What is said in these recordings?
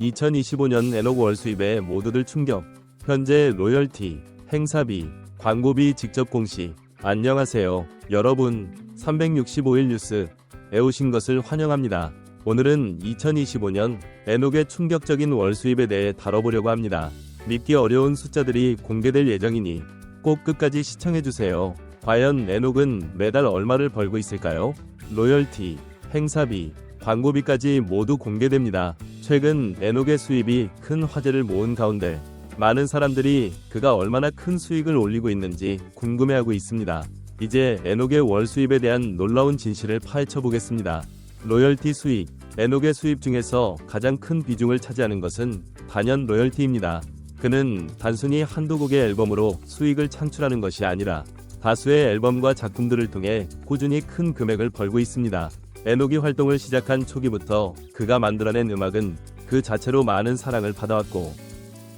2025년 에녹 월 수입에 모두들 충격. 현재 로열티, 행사비, 광고비 직접 공시. 안녕하세요. 여러분, 365일 뉴스 에 오신 것을 환영합니다. 오늘은 2025년 에녹의 충격적인 월 수입에 대해 다뤄보려고 합니다. 믿기 어려운 숫자들이 공개될 예정이니 꼭 끝까지 시청해주세요. 과연 에녹은 매달 얼마를 벌고 있을까요? 로열티, 행사비, 광고비까지 모두 공개됩니다. 최근 에녹의 수입이 큰 화제를 모은 가운데 많은 사람들이 그가 얼마나 큰 수익을 올리고 있는지 궁금해하고 있습니다. 이제 에녹의 월 수입에 대한 놀라운 진실을 파헤쳐 보겠습니다. 로열티 수익, 에녹의 수입 중에서 가장 큰 비중을 차지하는 것은 단연 로열티입니다. 그는 단순히 한두 곡의 앨범으로 수익을 창출하는 것이 아니라 다수의 앨범과 작품들을 통해 꾸준히 큰 금액을 벌고 있습니다. 에녹이 활동을 시작한 초기부터 그가 만들어낸 음악은 그 자체로 많은 사랑을 받아왔고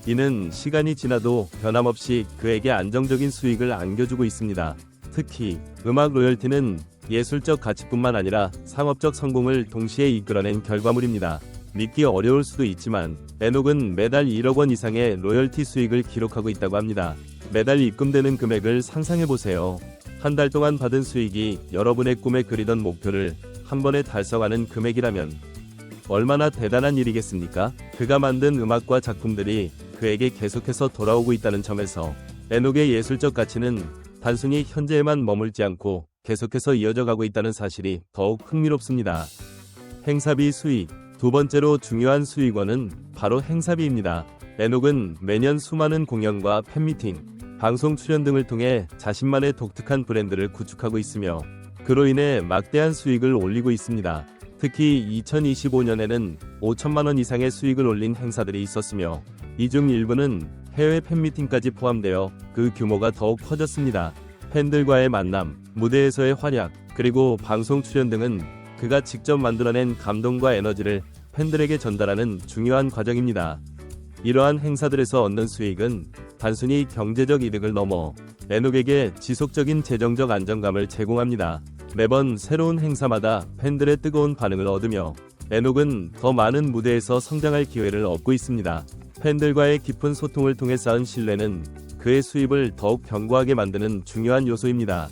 이는 시간이 지나도 변함없이 그에게 안정적인 수익을 안겨주고 있습니다. 특히 음악 로열티는 예술적 가치뿐만 아니라 상업적 성공을 동시에 이끌어낸 결과물입니다. 믿기 어려울 수도 있지만 에녹은 매달 1억 원 이상의 로열티 수익을 기록하고 있다고 합니다. 매달 입금되는 금액을 상상해 보세요. 한 달 동안 받은 수익이 여러분의 꿈에 그리던 목표를 한 번에 달성하는 금액이라면 얼마나 대단한 일이겠습니까? 그가 만든 음악과 작품들이 그에게 계속해서 돌아오고 있다는 점에서 에녹의 예술적 가치는 단순히 현재에만 머물지 않고 계속해서 이어져 가고 있다는 사실이 더욱 흥미롭습니다. 행사비 수익. 두 번째로 중요한 수익원은 바로 행사비입니다. 에녹은 매년 수많은 공연과 팬미팅, 방송 출연 등을 통해 자신만의 독특한 브랜드를 구축하고 있으며 그로 인해 막대한 수익을 올리고 있습니다. 특히 2025년에는 5천만 원 이상의 수익을 올린 행사들이 있었으며 이 중 일부는 해외 팬미팅까지 포함되어 그 규모가 더욱 커졌습니다. 팬들과의 만남, 무대에서의 활약, 그리고 방송 출연 등은 그가 직접 만들어낸 감동과 에너지를 팬들에게 전달하는 중요한 과정입니다. 이러한 행사들에서 얻는 수익은 단순히 경제적 이득을 넘어 에녹에게 지속적인 재정적 안정감을 제공합니다. 매번 새로운 행사마다 팬들의 뜨거운 반응을 얻으며 에녹은 더 많은 무대에서 성장할 기회를 얻고 있습니다. 팬들과의 깊은 소통을 통해 쌓은 신뢰는 그의 수입을 더욱 견고하게 만드는 중요한 요소입니다.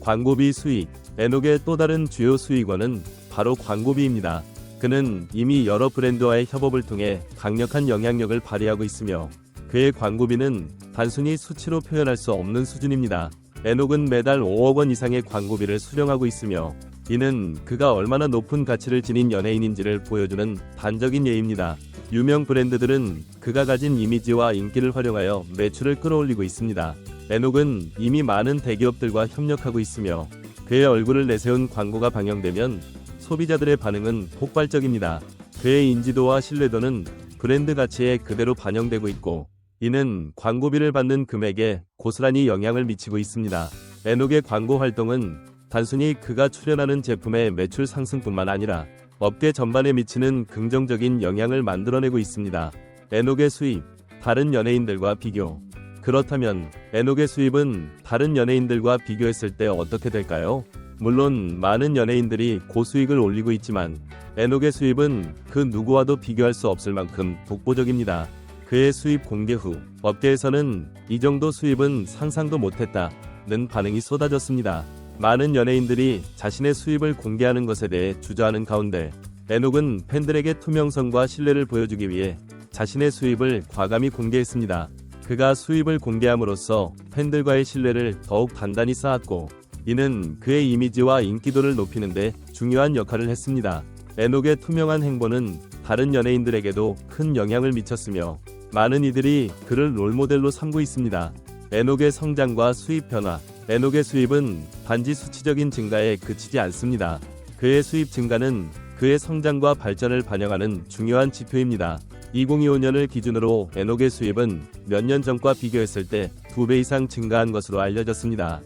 광고비 수익. 에녹의 또 다른 주요 수익원은 바로 광고비입니다. 그는 이미 여러 브랜드와의 협업을 통해 강력한 영향력을 발휘하고 있으며 그의 광고비는 단순히 수치로 표현할 수 없는 수준입니다. 에녹은 매달 5억 원 이상의 광고비를 수령하고 있으며 이는 그가 얼마나 높은 가치를 지닌 연예인인지를 보여주는 단적인 예입니다. 유명 브랜드들은 그가 가진 이미지와 인기를 활용하여 매출을 끌어올리고 있습니다. 에녹은 이미 많은 대기업들과 협력하고 있으며 그의 얼굴을 내세운 광고가 방영되면 소비자들의 반응은 폭발적입니다. 그의 인지도와 신뢰도는 브랜드 가치에 그대로 반영되고 있고 이는 광고비를 받는 금액에 고스란히 영향을 미치고 있습니다. 에녹의 광고 활동은 단순히 그가 출연하는 제품의 매출 상승뿐만 아니라 업계 전반에 미치는 긍정적인 영향을 만들어내고 있습니다. 에녹의 수입, 다른 연예인들과 비교. 그렇다면 에녹의 수입은 다른 연예인들과 비교했을 때 어떻게 될까요? 물론 많은 연예인들이 고수익을 올리고 있지만 에녹의 수입은 그 누구와도 비교할 수 없을 만큼 독보적입니다. 그의 수입 공개 후 업계에서는 이 정도 수입은 상상도 못했다는 반응이 쏟아졌습니다. 많은 연예인들이 자신의 수입을 공개하는 것에 대해 주저하는 가운데 에녹은 팬들에게 투명성과 신뢰를 보여주기 위해 자신의 수입을 과감히 공개했습니다. 그가 수입을 공개함으로써 팬들과의 신뢰를 더욱 단단히 쌓았고 이는 그의 이미지와 인기도를 높이는데 중요한 역할을 했습니다. 에녹의 투명한 행보는 다른 연예인들에게도 큰 영향을 미쳤으며 많은 이들이 그를 롤모델로 삼고 있습니다. 에녹의 성장과 수입 변화. 에녹의 수입은 단지 수치적인 증가에 그치지 않습니다. 그의 수입 증가는 그의 성장과 발전을 반영하는 중요한 지표입니다. 2025년을 기준으로 에녹의 수입은 몇 년 전과 비교했을 때 두 배 이상 증가한 것으로 알려졌습니다.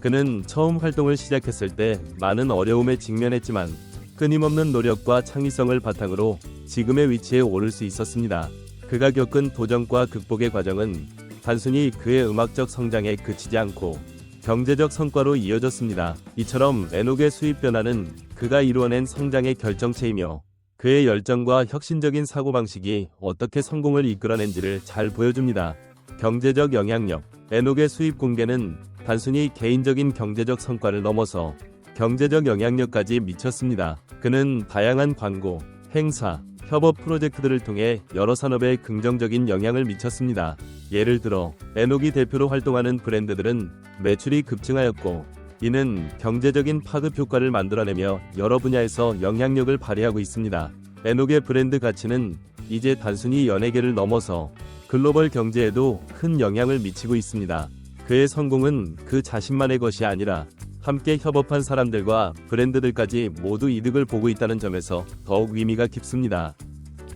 그는 처음 활동을 시작했을 때 많은 어려움에 직면했지만 끊임없는 노력과 창의성을 바탕으로 지금의 위치에 오를 수 있었습니다. 그가 겪은 도전과 극복의 과정은 단순히 그의 음악적 성장에 그치지 않고 경제적 성과로 이어졌습니다. 이처럼 에녹의 수입 변화는 그가 이루어낸 성장의 결정체이며 그의 열정과 혁신적인 사고방식이 어떻게 성공을 이끌어낸지를 잘 보여줍니다. 경제적 영향력. 에녹의 수입 공개는 단순히 개인적인 경제적 성과를 넘어서 경제적 영향력까지 미쳤습니다. 그는 다양한 광고, 행사, 협업 프로젝트들을 통해 여러 산업에 긍정적인 영향을 미쳤습니다. 예를 들어 에녹이 대표로 활동하는 브랜드들은 매출이 급증하였고 이는 경제적인 파급 효과를 만들어내며 여러 분야에서 영향력을 발휘하고 있습니다. 에녹의 브랜드 가치는 이제 단순히 연예계를 넘어서 글로벌 경제에도 큰 영향을 미치고 있습니다. 그의 성공은 그 자신만의 것이 아니라 함께 협업한 사람들과 브랜드들까지 모두 이득을 보고 있다는 점에서 더욱 의미가 깊습니다.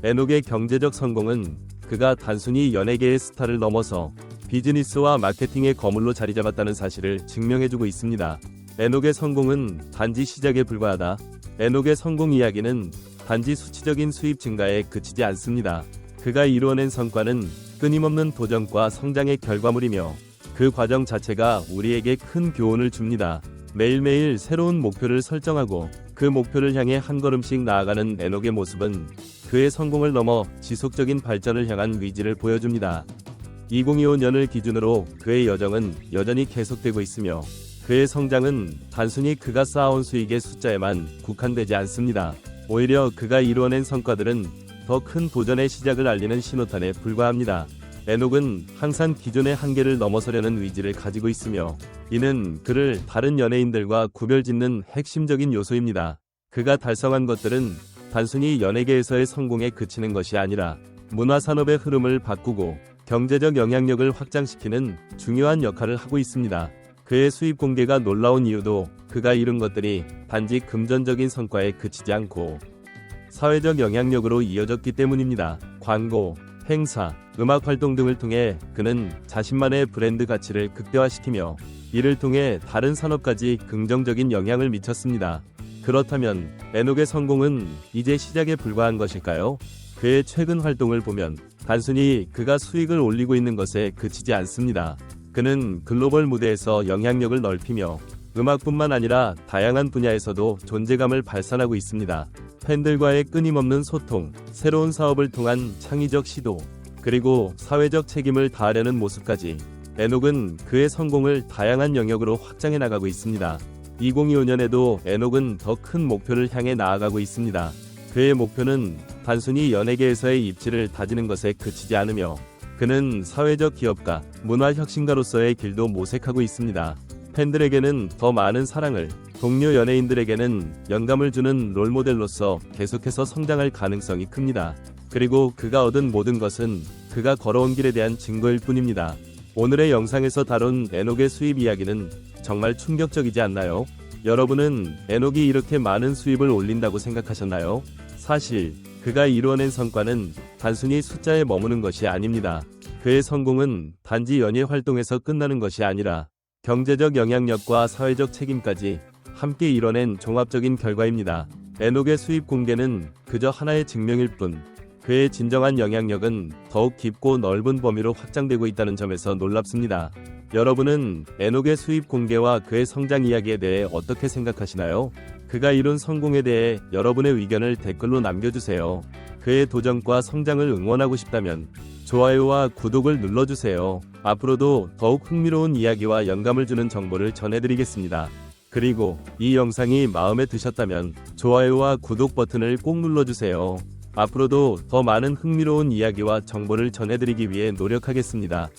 에녹의 경제적 성공은 그가 단순히 연예계의 스타를 넘어서 비즈니스와 마케팅의 거물로 자리 잡았다는 사실을 증명해주고 있습니다. 에녹의 성공은 단지 시작에 불과하다. 에녹의 성공 이야기는 단지 수치적인 수입 증가에 그치지 않습니다. 그가 이루어낸 성과는 끊임없는 도전과 성장의 결과물이며 그 과정 자체가 우리에게 큰 교훈을 줍니다. 매일매일 새로운 목표를 설정하고 그 목표를 향해 한 걸음씩 나아가는 에녹의 모습은 그의 성공을 넘어 지속적인 발전을 향한 의지를 보여줍니다. 2025년을 기준으로 그의 여정은 여전히 계속되고 있으며 그의 성장은 단순히 그가 쌓아온 수익의 숫자에만 국한되지 않습니다. 오히려 그가 이루어낸 성과들은 더 큰 도전의 시작을 알리는 신호탄에 불과합니다. 에녹은 항상 기존의 한계를 넘어서려는 의지를 가지고 있으며 이는 그를 다른 연예인들과 구별짓는 핵심적인 요소입니다. 그가 달성한 것들은 단순히 연예계에서의 성공에 그치는 것이 아니라 문화 산업의 흐름을 바꾸고 경제적 영향력을 확장시키는 중요한 역할을 하고 있습니다. 그의 수입 공개가 놀라운 이유도 그가 이룬 것들이 단지 금전적인 성과에 그치지 않고 사회적 영향력으로 이어졌기 때문입니다. 광고, 행사, 음악 활동 등을 통해 그는 자신만의 브랜드 가치를 극대화시키며 이를 통해 다른 산업까지 긍정적인 영향을 미쳤습니다. 그렇다면 에녹의 성공은 이제 시작에 불과한 것일까요? 그의 최근 활동을 보면 단순히 그가 수익을 올리고 있는 것에 그치지 않습니다. 그는 글로벌 무대에서 영향력을 넓히며 음악뿐만 아니라 다양한 분야에서도 존재감을 발산하고 있습니다. 팬들과의 끊임없는 소통, 새로운 사업을 통한 창의적 시도, 그리고 사회적 책임을 다하려는 모습까지 에녹은 그의 성공을 다양한 영역으로 확장해 나가고 있습니다. 2025년에도 에녹은 더 큰 목표를 향해 나아가고 있습니다. 그의 목표는 단순히 연예계에서의 입지를 다지는 것에 그치지 않으며 그는 사회적 기업가, 문화 혁신가로서의 길도 모색하고 있습니다. 팬들에게는 더 많은 사랑을, 동료 연예인들에게는 영감을 주는 롤모델로서 계속해서 성장할 가능성이 큽니다. 그리고 그가 얻은 모든 것은 그가 걸어온 길에 대한 증거일 뿐입니다. 오늘의 영상에서 다룬 에녹의 수입 이야기는 정말 충격적이지 않나요? 여러분은 에녹이 이렇게 많은 수입을 올린다고 생각하셨나요? 사실 그가 이루어낸 성과는 단순히 숫자에 머무는 것이 아닙니다. 그의 성공은 단지 연예 활동에서 끝나는 것이 아니라 경제적 영향력과 사회적 책임까지 함께 이뤄낸 종합적인 결과입니다. 에녹의 수입 공개는 그저 하나의 증명일 뿐 그의 진정한 영향력은 더욱 깊고 넓은 범위로 확장되고 있다는 점에서 놀랍습니다. 여러분은 에녹의 수입 공개와 그의 성장 이야기에 대해 어떻게 생각하시나요? 그가 이룬 성공에 대해 여러분의 의견을 댓글로 남겨주세요. 그의 도전과 성장을 응원하고 싶다면 좋아요와 구독을 눌러주세요. 앞으로도 더욱 흥미로운 이야기와 영감을 주는 정보를 전해드리겠습니다. 그리고 이 영상이 마음에 드셨다면 좋아요와 구독 버튼을 꼭 눌러주세요. 앞으로도 더 많은 흥미로운 이야기와 정보를 전해드리기 위해 노력하겠습니다.